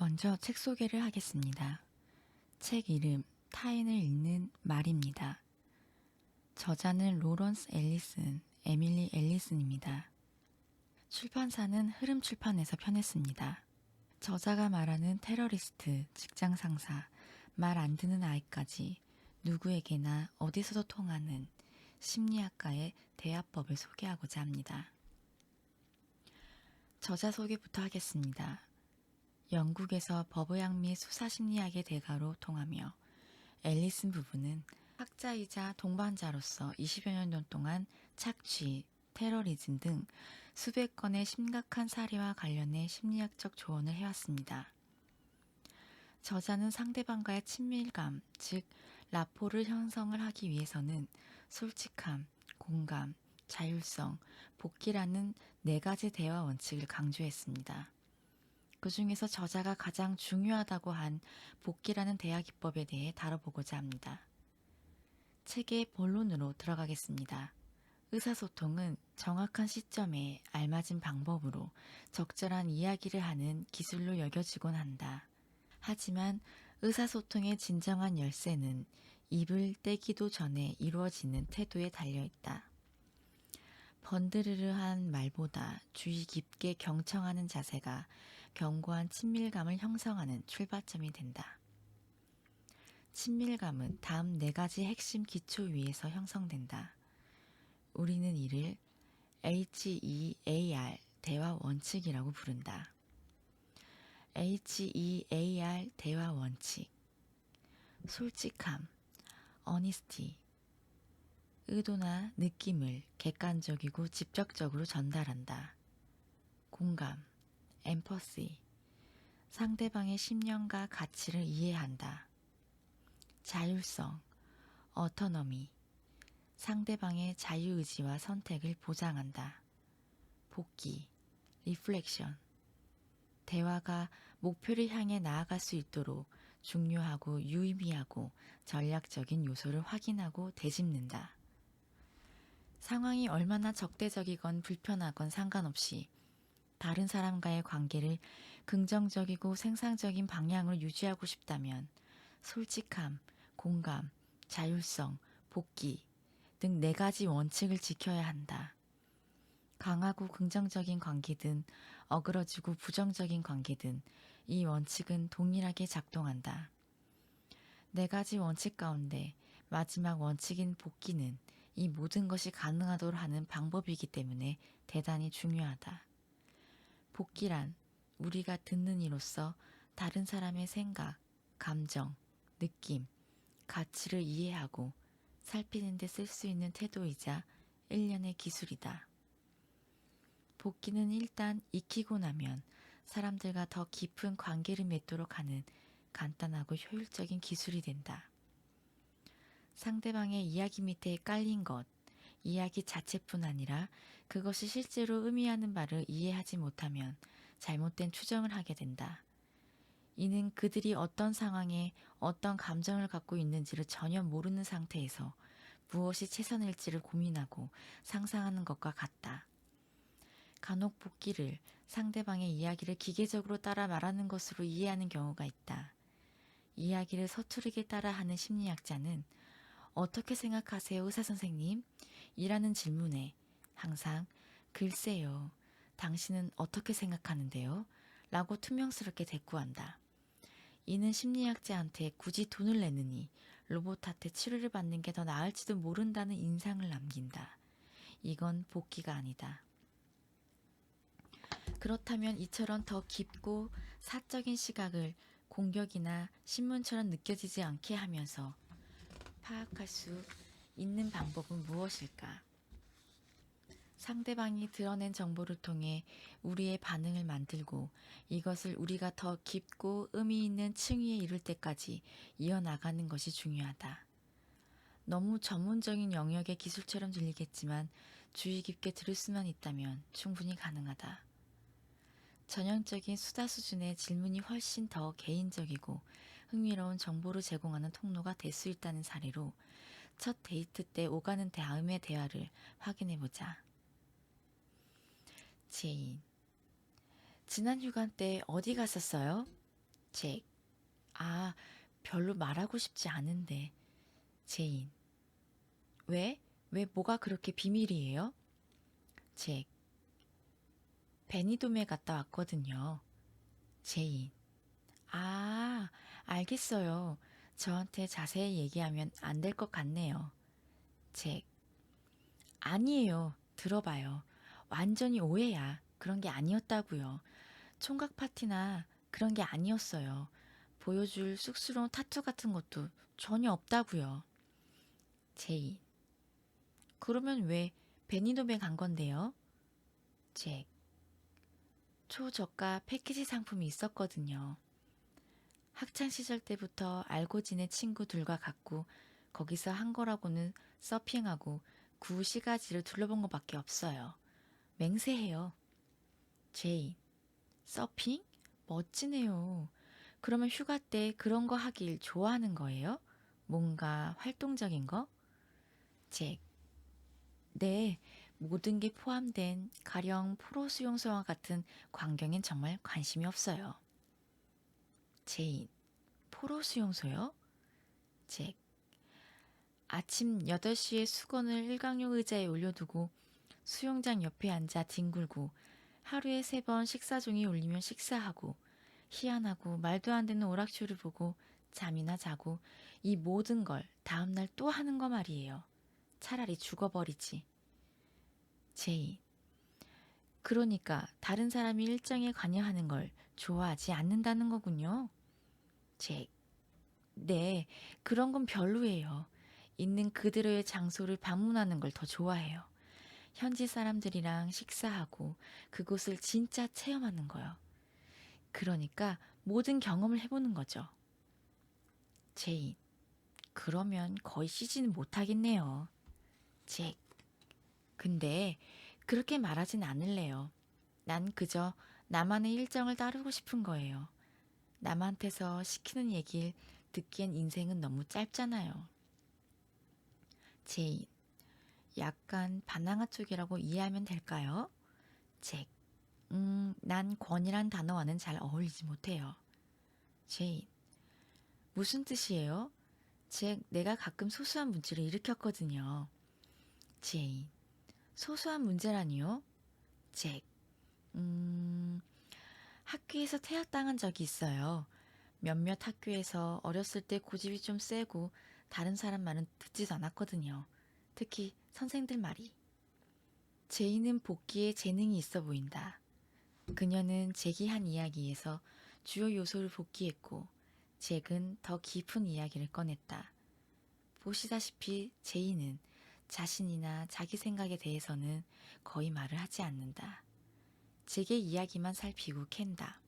먼저 책 소개를 하겠습니다. 책 이름 타인을 읽는 말입니다. 저자는 로런스 앨리슨, 에밀리 앨리슨입니다. 출판사는 흐름 출판에서 편했습니다. 저자가 말하는 테러리스트, 직장 상사, 말 안 듣는 아이까지 누구에게나 어디서도 통하는 심리학과의 대화법을 소개하고자 합니다. 저자 소개부터 하겠습니다. 영국에서 법의학 및 수사심리학의 대가로 통하며 앨리슨 부부는 학자이자 동반자로서 20여 년 동안 착취, 테러리즘 등 수백 건의 심각한 사례와 관련해 심리학적 조언을 해왔습니다. 저자는 상대방과의 친밀감, 즉 라포를 형성을 하기 위해서는 솔직함, 공감, 자율성, 복귀라는 네 가지 대화 원칙을 강조했습니다. 그 중에서 저자가 가장 중요하다고 한 복귀라는 대화 기법에 대해 다뤄보고자 합니다. 책의 본론으로 들어가겠습니다. 의사소통은 정확한 시점에 알맞은 방법으로 적절한 이야기를 하는 기술로 여겨지곤 한다. 하지만 의사소통의 진정한 열쇠는 입을 떼기도 전에 이루어지는 태도에 달려 있다. 번드르르한 말보다 주의 깊게 경청하는 자세가 견고한 친밀감을 형성하는 출발점이 된다. 친밀감은 다음 네 가지 핵심 기초 위에서 형성된다. 우리는 이를 HEAR 대화 원칙이라고 부른다. HEAR 대화 원칙 솔직함, honesty 의도나 느낌을 객관적이고 직접적으로 전달한다. 공감, empathy 상대방의 심령과 가치를 이해한다. 자율성, autonomy 상대방의 자유의지와 선택을 보장한다. 복귀, reflection 대화가 목표를 향해 나아갈 수 있도록 중요하고 유의미하고 전략적인 요소를 확인하고 되짚는다. 상황이 얼마나 적대적이건 불편하건 상관없이 다른 사람과의 관계를 긍정적이고 생산적인 방향으로 유지하고 싶다면 솔직함, 공감, 자율성, 복귀 등 네 가지 원칙을 지켜야 한다. 강하고 긍정적인 관계든 어그러지고 부정적인 관계든 이 원칙은 동일하게 작동한다. 네 가지 원칙 가운데 마지막 원칙인 복귀는 이 모든 것이 가능하도록 하는 방법이기 때문에 대단히 중요하다. 복귀란 우리가 듣는 이로써 다른 사람의 생각, 감정, 느낌, 가치를 이해하고 살피는 데 쓸 수 있는 태도이자 일련의 기술이다. 복귀는 일단 익히고 나면 사람들과 더 깊은 관계를 맺도록 하는 간단하고 효율적인 기술이 된다. 상대방의 이야기 밑에 깔린 것, 이야기 자체뿐 아니라 그것이 실제로 의미하는 바를 이해하지 못하면 잘못된 추정을 하게 된다. 이는 그들이 어떤 상황에 어떤 감정을 갖고 있는지를 전혀 모르는 상태에서 무엇이 최선일지를 고민하고 상상하는 것과 같다. 간혹 복귀를 상대방의 이야기를 기계적으로 따라 말하는 것으로 이해하는 경우가 있다. 이야기를 서투르게 따라하는 심리학자는 어떻게 생각하세요, 의사 선생님? 이라는 질문에 항상 글쎄요, 당신은 어떻게 생각하는데요? 라고 투명스럽게 대꾸한다. 이는 심리학자한테 굳이 돈을 내느니 로봇한테 치료를 받는 게 더 나을지도 모른다는 인상을 남긴다. 이건 복귀가 아니다. 그렇다면 이처럼 더 깊고 사적인 시각을 공격이나 신문처럼 느껴지지 않게 하면서 파악할 수 있는 방법은 무엇일까? 상대방이 드러낸 정보를 통해 우리의 반응을 만들고 이것을 우리가 더 깊고 의미 있는 층위에 이를 때까지 이어나가는 것이 중요하다. 너무 전문적인 영역의 기술처럼 들리겠지만 주의 깊게 들을 수만 있다면 충분히 가능하다. 전형적인 수다 수준의 질문이 훨씬 더 개인적이고 흥미로운 정보를 제공하는 통로가 될 수 있다는 사례로 첫 데이트 때 오가는 다음의 대화를 확인해 보자. 지인. 지난 휴가 때 어디 갔었어요? 잭. 아, 별로 말하고 싶지 않은데. 제인. 왜? 왜 뭐가 그렇게 비밀이에요? 잭. 베니돔에 갔다 왔거든요. 제인. 아, 알겠어요. 저한테 자세히 얘기하면 안 될 것 같네요. 잭. 아니에요. 들어봐요. 완전히 오해야. 그런 게 아니었다고요. 총각 파티나 그런 게 아니었어요. 보여줄 쑥스러운 타투 같은 것도 전혀 없다고요. 제인. 그러면 왜 베니돔에 간 건데요? 잭. 초저가 패키지 상품이 있었거든요. 학창 시절 때부터 알고 지낸 친구들과 갔고 거기서 한 거라고는 서핑하고 구 시가지를 둘러본 것밖에 없어요. 맹세해요. 제인. 서핑? 멋지네요. 그러면 휴가 때 그런 거 하길 좋아하는 거예요? 뭔가 활동적인 거? 잭. 네, 모든 게 포함된 가령 프로 수용소와 같은 광경엔 정말 관심이 없어요. 제인. 포로 수용소요? 잭. 아침 8시에 수건을 일광욕 의자에 올려두고 수영장 옆에 앉아 뒹굴고 하루에 세 번 식사 종이 울리면 식사하고 희한하고 말도 안 되는 오락쇼를 보고 잠이나 자고 이 모든 걸 다음날 또 하는 거 말이에요. 차라리 죽어버리지. 제이. 그러니까 다른 사람이 일정에 관여하는 걸 좋아하지 않는다는 거군요. 잭. 네, 그런 건 별로예요. 있는 그대로의 장소를 방문하는 걸 더 좋아해요. 현지 사람들이랑 식사하고 그곳을 진짜 체험하는 거요. 그러니까 모든 경험을 해보는 거죠. 제인. 그러면 거의 쉬지는 못하겠네요. 잭. 근데 그렇게 말하진 않을래요. 난 그저 나만의 일정을 따르고 싶은 거예요. 남한테서 시키는 얘기를 듣기엔 인생은 너무 짧잖아요. 제인. 약간 바나나 쪽이라고 이해하면 될까요? 잭. 음, 난 권이란 단어와는 잘 어울리지 못해요. 제인. 무슨 뜻이에요? 잭, 내가 가끔 소소한 문제를 일으켰거든요. 제인. 소소한 문제라니요? 잭. 음, 학교에서 퇴학당한 적이 있어요. 몇몇 학교에서 어렸을 때 고집이 좀 세고 다른 사람 말은 듣지도 않았거든요. 특히 선생들 말이. 제이는 복귀에 재능이 있어 보인다. 그녀는 제기한 이야기에서 주요 요소를 복귀했고, 잭은 더 깊은 이야기를 꺼냈다. 보시다시피 제이는 자신이나 자기 생각에 대해서는 거의 말을 하지 않는다. 잭의 이야기만 살피고 캔다.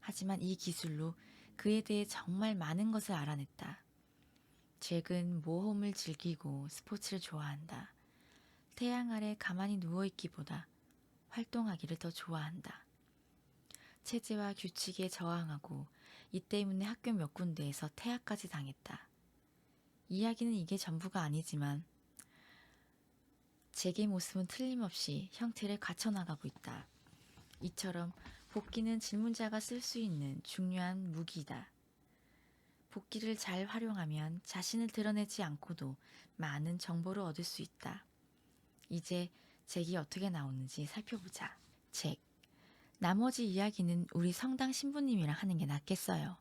하지만 이 기술로 그에 대해 정말 많은 것을 알아냈다. 잭은 모험을 즐기고 스포츠를 좋아한다. 태양 아래 가만히 누워있기보다 활동하기를 더 좋아한다. 체제와 규칙에 저항하고 이 때문에 학교 몇 군데에서 퇴학까지 당했다. 이야기는 이게 전부가 아니지만 잭의 모습은 틀림없이 형태를 갖춰나가고 있다. 이처럼 복귀는 질문자가 쓸 수 있는 중요한 무기이다. 복귀를 잘 활용하면 자신을 드러내지 않고도 많은 정보를 얻을 수 있다. 이제 잭이 어떻게 나오는지 살펴보자. 잭. 나머지 이야기는 우리 성당 신부님이랑 하는 게 낫겠어요.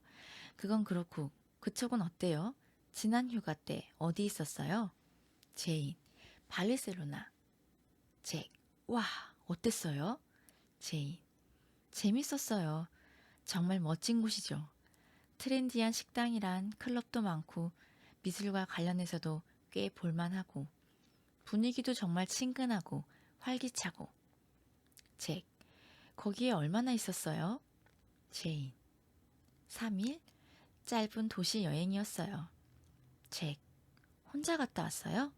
그건 그렇고, 그쪽은 어때요? 지난 휴가 때 어디 있었어요? 제인. 발리셀로나. 잭. 와, 어땠어요? 제인. 재밌었어요. 정말 멋진 곳이죠. 트렌디한 식당이란 클럽도 많고 미술과 관련해서도 꽤 볼만하고 분위기도 정말 친근하고 활기차고 잭 거기에 얼마나 있었어요? 제인 3일 짧은 도시 여행이었어요. 잭 혼자 갔다 왔어요?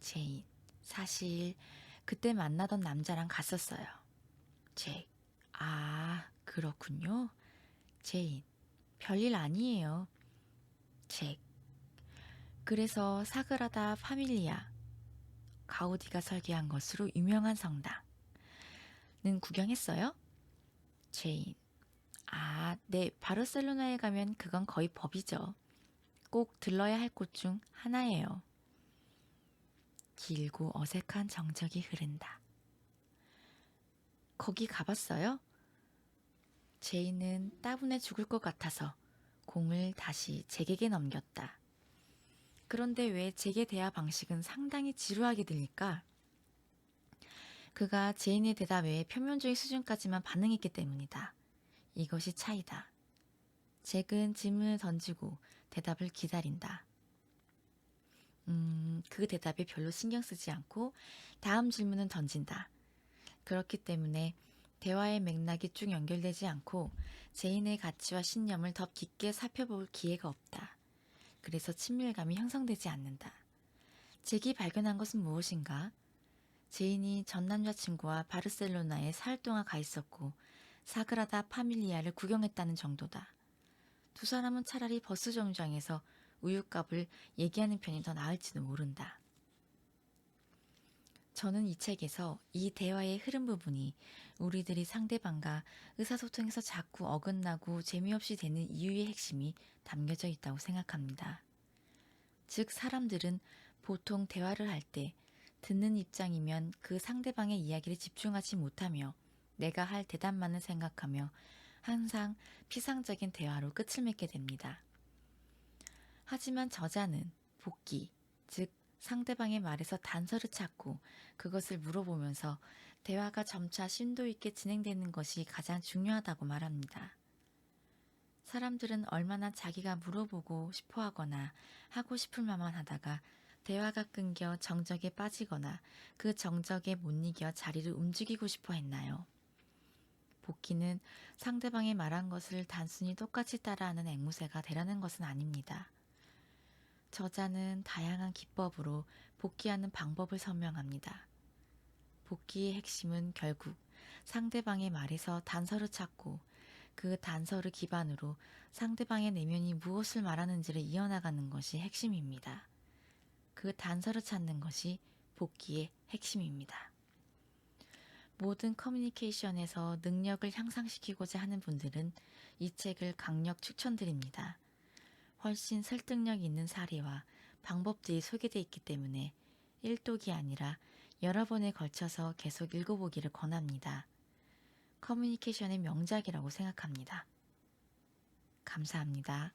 제인 사실 그때 만나던 남자랑 갔었어요. 잭 아, 그렇군요. 제인 별일 아니에요. 잭. 그래서 사그라다 파밀리아 가우디가 설계한 것으로 유명한 성당은 구경했어요? 제인. 아, 네, 바르셀로나에 가면 그건 거의 법이죠. 꼭 들러야 할 곳 중 하나예요. 길고 어색한 정적이 흐른다. 거기 가봤어요? 제이는 따분해 죽을 것 같아서 공을 다시 제게게 넘겼다. 그런데 왜 제게 대화 방식은 상당히 지루하게 들릴까? 그가 제인의 대답에 표면적인 수준까지만 반응했기 때문이다. 이것이 차이다. 잭은 질문을 던지고 대답을 기다린다. 음, 그 대답에 별로 신경 쓰지 않고 다음 질문은 던진다. 그렇기 때문에 대화의 맥락이 쭉 연결되지 않고 제인의 가치와 신념을 더 깊게 살펴볼 기회가 없다. 그래서 친밀감이 형성되지 않는다. 잭이 발견한 것은 무엇인가? 제인이 전 남자친구와 바르셀로나에 사흘 동안 가 있었고 사그라다 파밀리아를 구경했다는 정도다. 두 사람은 차라리 버스 정류장에서 우유값을 얘기하는 편이 더 나을지도 모른다. 저는 이 책에서 이 대화의 흐름 부분이 우리들이 상대방과 의사소통에서 자꾸 어긋나고 재미없이 되는 이유의 핵심이 담겨져 있다고 생각합니다. 즉, 사람들은 보통 대화를 할 때 듣는 입장이면 그 상대방의 이야기를 집중하지 못하며 내가 할 대답만을 생각하며 항상 피상적인 대화로 끝을 맺게 됩니다. 하지만 저자는 복귀, 즉 상대방의 말에서 단서를 찾고 그것을 물어보면서 대화가 점차 심도 있게 진행되는 것이 가장 중요하다고 말합니다. 사람들은 얼마나 자기가 물어보고 싶어 하거나 하고 싶을 만만 하다가 대화가 끊겨 정적에 빠지거나 그 정적에 못 이겨 자리를 움직이고 싶어 했나요? 복귀는 상대방이 말한 것을 단순히 똑같이 따라하는 앵무새가 되라는 것은 아닙니다. 저자는 다양한 기법으로 복귀하는 방법을 설명합니다. 복귀의 핵심은 결국 상대방의 말에서 단서를 찾고 그 단서를 기반으로 상대방의 내면이 무엇을 말하는지를 이어나가는 것이 핵심입니다. 그 단서를 찾는 것이 복귀의 핵심입니다. 모든 커뮤니케이션에서 능력을 향상시키고자 하는 분들은 이 책을 강력 추천드립니다. 훨씬 설득력 있는 사례와 방법들이 소개되어 있기 때문에 1독이 아니라 여러 번에 걸쳐서 계속 읽어보기를 권합니다. 커뮤니케이션의 명작이라고 생각합니다. 감사합니다.